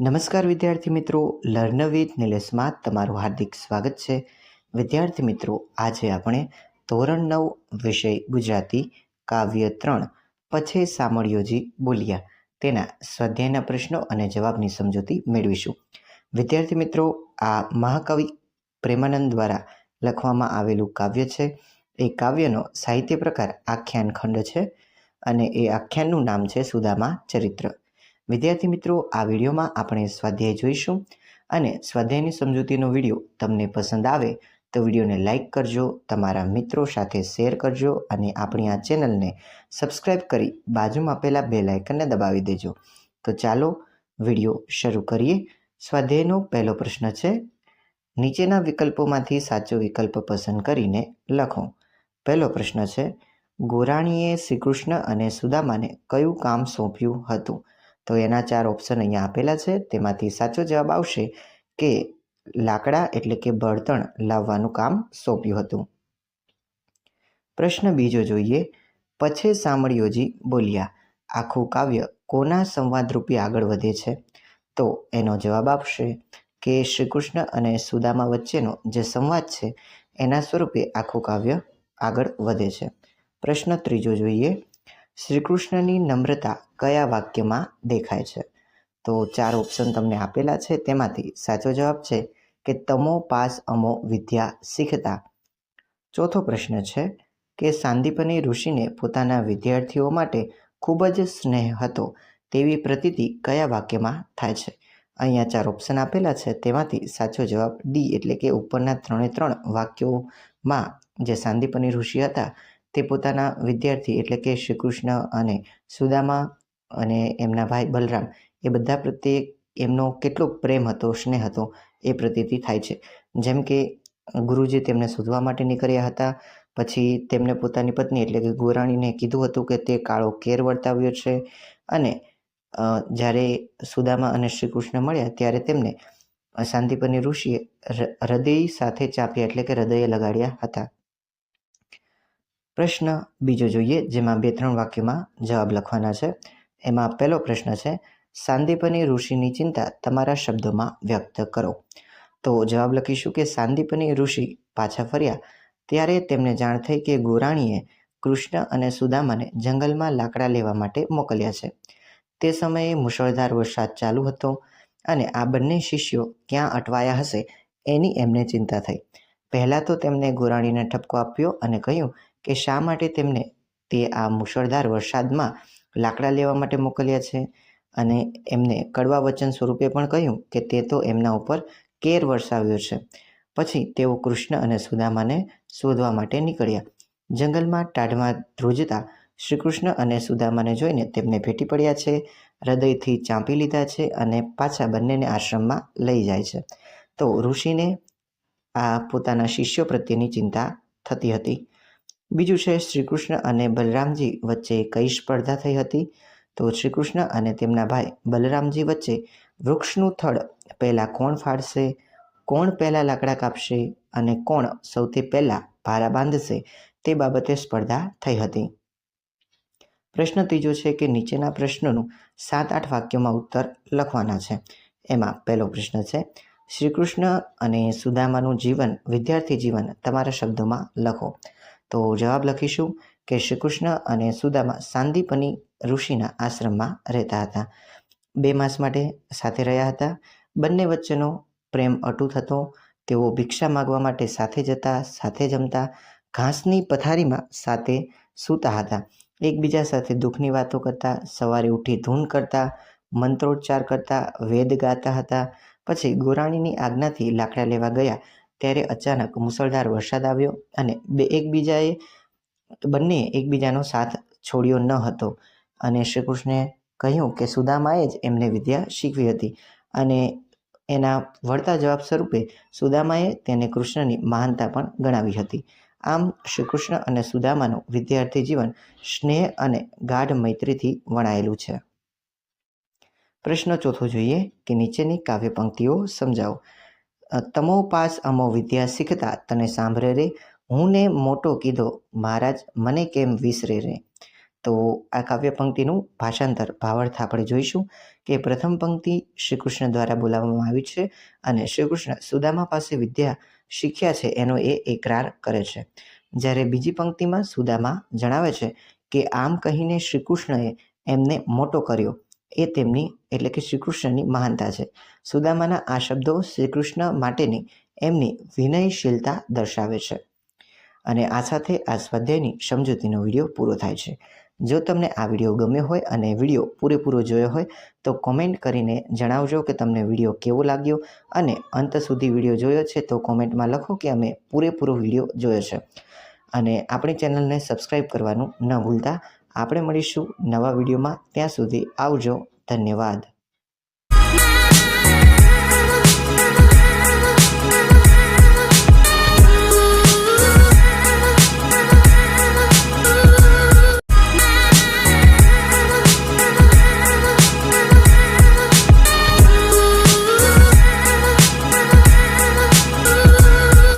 નમસ્કાર વિદ્યાર્થી મિત્રો લર્ન વિથ નિલેશમાં તમારું હાર્દિક સ્વાગત છે. વિદ્યાર્થી મિત્રો, આજે આપણે ધોરણ નવ, વિષય ગુજરાતી, કાવ્ય ત્રણ, પછી સામળિયોજી બોલ્યા. તેના સ્વાધ્યાયના પ્રશ્નો અને જવાબની સમજૂતી મેળવીશું. વિદ્યાર્થી મિત્રો, આ મહાકવિ પ્રેમાનંદ દ્વારા લખવામાં આવેલું કાવ્ય છે. એ કાવ્યનો સાહિત્ય પ્રકાર આખ્યાન ખંડ છે અને એ આખ્યાનનું નામ છે સુદામા ચરિત્ર. વિદ્યાર્થી મિત્રો, આ વિડીયોમાં આપણે સ્વાધ્યાય જોઈશું અને સ્વાધ્યાયની સમજૂતીનો વીડિયો તમને પસંદ આવે તો વિડીયોને લાઇક કરજો, તમારા મિત્રો સાથે શેર કરજો અને આપણી આ ચેનલને સબસ્ક્રાઈબ કરી બાજુમાં આપેલા બે લાઇકનને દબાવી દેજો. તો ચાલો વીડિયો શરૂ કરીએ. સ્વાધ્યાયનો પહેલો પ્રશ્ન છે, નીચેના વિકલ્પોમાંથી સાચો વિકલ્પ પસંદ કરીને લખો. પહેલો પ્રશ્ન છે, ગોરાણીએ શ્રીકૃષ્ણ અને સુદામાને કયું કામ સોંપ્યું હતું? તો એના ચાર ઓપ્શન અહીંયા આપેલા છે. તેમાંથી સાચો જવાબ આવશે કે લાકડા એટલે કે બળતણ લાવવાનું કામ સોંપ્યું હતું. પ્રશ્ન બીજો જોઈએ. પછી સાંભળ્યોજી બોલ્યા, આખું કાવ્ય કોના સંવાદ રૂપે આગળ વધે છે? તો એનો જવાબ આપશે કે શ્રી કૃષ્ણ અને સુદામા વચ્ચેનો જે સંવાદ છે, એના સ્વરૂપે આખું કાવ્ય આગળ વધે છે. પ્રશ્ન ત્રીજો જોઈએ. શ્રીકૃષ્ણની નમ્રતા કયા વાક્યમાં દેખાય છે? તો ચાર ઓપ્શન તમને આપેલા છે. તેમાંથી સાચો જવાબ છે કે તમો પાસ અમો વિદ્યા શીખતા. ચોથો પ્રશ્ન છે કે સાંદીપની ઋષિને પોતાના વિદ્યાર્થીઓ માટે ખૂબ જ સ્નેહ હતો તેવી પ્રતીતિ કયા વાક્યમાં થાય છે? અહીંયા ચાર ઓપ્શન આપેલા છે. તેમાંથી સાચો જવાબ ડી એટલે કે ઉપરના ત્રણે ત્રણ વાક્યોમાં જે સાંદીપની ઋષિ હતા તે પોતાના વિદ્યાર્થી એટલે કે શ્રી કૃષ્ણ અને સુદામા અને એમના ભાઈ બલરામ, એ બધા પ્રત્યે એમનો કેટલો પ્રેમ હતો, સ્નેહ હતો, એ પ્રતીતિ થાય છે. જેમ કે ગુરુજી તેમને શોધવા માટે નીકળ્યા હતા, પછી તેમને પોતાની પત્ની એટલે કે ગોરાણીને કીધું હતું કે તે કાળો કેર વર્તાવ્યો છે અને જ્યારે સુદામા અને શ્રી કૃષ્ણ મળ્યા ત્યારે તેમને શાંતિપની ઋષિએ હૃદય સાથે ચાપ્યા એટલે કે હૃદયે લગાડ્યા હતા. પ્રશ્ન બીજો જોઈએ, જેમાં બે ત્રણ વાક્યોમાં જવાબ લખવાના છે. એમાં પહેલો પ્રશ્ન છે સાંદીપની ઋષિની ચિંતા તમારા શબ્દોમાં વ્યક્ત કરો. તો જવાબ લખીશું કે સાંદીપની ઋષિ પાછા ફર્યા, ત્યારે તેમને જાણ થઈ કે ગોરાણીએ કૃષ્ણ અને સુદામાને જંગલમાં લાકડા લેવા માટે મોકલ્યા છે. તે સમયે મુશળધાર વરસાદ ચાલુ હતો અને આ બંને શિષ્યો ક્યાં અટવાયા હશે એની એમને ચિંતા થઈ. પહેલાં તો તેમને ગોરાણીને ઠપકો આપ્યો અને કહ્યું કે શા માટે તેમને તે આ મુશળધાર વરસાદમાં લાકડા લેવા માટે મોકલ્યા છે? અને એમને કડવા વચન સ્વરૂપે પણ કહ્યું કે તે તો એમના ઉપર કેર વરસાવ્યો છે. પછી તેઓ કૃષ્ણ અને સુદામાને શોધવા માટે નીકળ્યા. જંગલમાં ટાઢમાં ધ્રુજતા શ્રીકૃષ્ણ અને સુદામાને જોઈને તેમને ભેટી પડ્યા છે, હૃદયથી ચાંપી લીધા છે અને પાછા બંનેને આશ્રમમાં લઈ જાય છે. તો ઋષિને આ પોતાના શિષ્યો પ્રત્યેની ચિંતા થતી હતી. બીજું છે, શ્રીકૃષ્ણ અને બલરામજી વચ્ચે કઈ સ્પર્ધા થઈ હતી? તો શ્રીકૃષ્ણ અને તેમના ભાઈ બલરામજી વચ્ચે વૃક્ષનું થડ. પહેલાં કોણ ફાડશે? કોણ પહેલાં લાકડા કાપશે? અને કોણ સૌથી પહેલાં ભારા બાંધશે? તે બાબતે સ્પર્ધા થઈ હતી. પ્રશ્ન ત્રીજો છે કે નીચેના પ્રશ્નોનું સાત આઠ વાક્યોમાં ઉત્તર લખવાના છે. એમાં પહેલો પ્રશ્ન છે, શ્રીકૃષ્ણ અને સુદામાનું જીવન, વિદ્યાર્થી જીવન તમારા શબ્દોમાં લખો. તો જવાબ લખીશું કે શ્રી કૃષ્ણ અને સુદામા સાંદીપની ઋષિના આશ્રમમાં રહેતા હતા. બે માસ માટે સાથે રહ્યા હતા. બંને વચ્ચેનો પ્રેમ અટૂટ હતો. તેઓ ભિક્ષા માગવા માટે સાથે જતા, સાથે જમતા, ઘાસની પથારીમાં સાથે સૂતા હતા. એકબીજા સાથે દુઃખની વાતો કરતા, સવારે ઉઠી ધૂન કરતા, મંત્રોચ્ચાર કરતા, વેદ ગાતા હતા. પછી ગોરાણીની આજ્ઞાથી લાકડા લેવા ગયા. ત્યારે અચાનક મુસળધાર વરસાદ આવ્યો અને બે એકબીજાએ, બંને એકબીજાનો સાથ છોડ્યો ન હતો. અને શ્રીકૃષ્ણે કહ્યું કે સુદામાએ જ એમને વિદ્યા શીખવી હતી અને એના વળતા જવાબ સ્વરૂપે સુદામાએ તેને કૃષ્ણની મહાનતા પણ ગણાવી હતી. આમ શ્રી કૃષ્ણ અને સુદામાનું વિદ્યાર્થી જીવન સ્નેહ અને ગાઢ મૈત્રીથી વણાયેલું છે. પ્રશ્ન ચોથો જોઈએ કે નીચેની કાવ્ય પંક્તિઓ સમજાવો. તમો પાસ અમો વિદ્યા શીખતા તને સાંભળે રે. હું ને મોટો કીધો, મહારાજ, મને કેમ વિસરે રે? તો આ કાવ્ય પંક્તિનું ભાષાંતર ભાવાર્થ આપણે જોઈશું કે પ્રથમ પંક્તિ શ્રી કૃષ્ણ દ્વારા બોલાવવામાં આવી છે અને શ્રી કૃષ્ણ સુદામા પાસે વિદ્યા શીખ્યા છે, એનો એ એકરાર કરે છે. જ્યારે બીજી પંક્તિમાં સુદામા જણાવે છે કે, આમ કહીને શ્રી કૃષ્ણએ એમને મોટો કર્યો. એ તેમની, એટલે કે શ્રી કૃષ્ણની મહાનતા છે. સુદામાના આ શબ્દો શ્રી કૃષ્ણ માટેની એમની વિનયશીલતા દર્શાવે છે. અને આ સાથે આ સ્વાધ્યાયની સમજૂતીનો વીડિયો પૂરો થાય છે. જો તમને આ વીડિયો ગમ્યો હોય અને વીડિયો પૂરેપૂરો જોયો હોય, તો કોમેન્ટ કરીને જણાવજો કે તમને વીડિયો કેવો લાગ્યો અને અંત સુધી વીડિયો જોયો છે તો કોમેન્ટમાં લખો કે અમે પૂરેપૂરો વીડિયો જોયો છે. અને આપણી ચેનલને સબસ્ક્રાઈબ કરવાનું ન ભૂલતા. આપણે મળીશું નવા વિડીયોમાં. ત્યાં સુધી આવજો. ધન્યવાદ.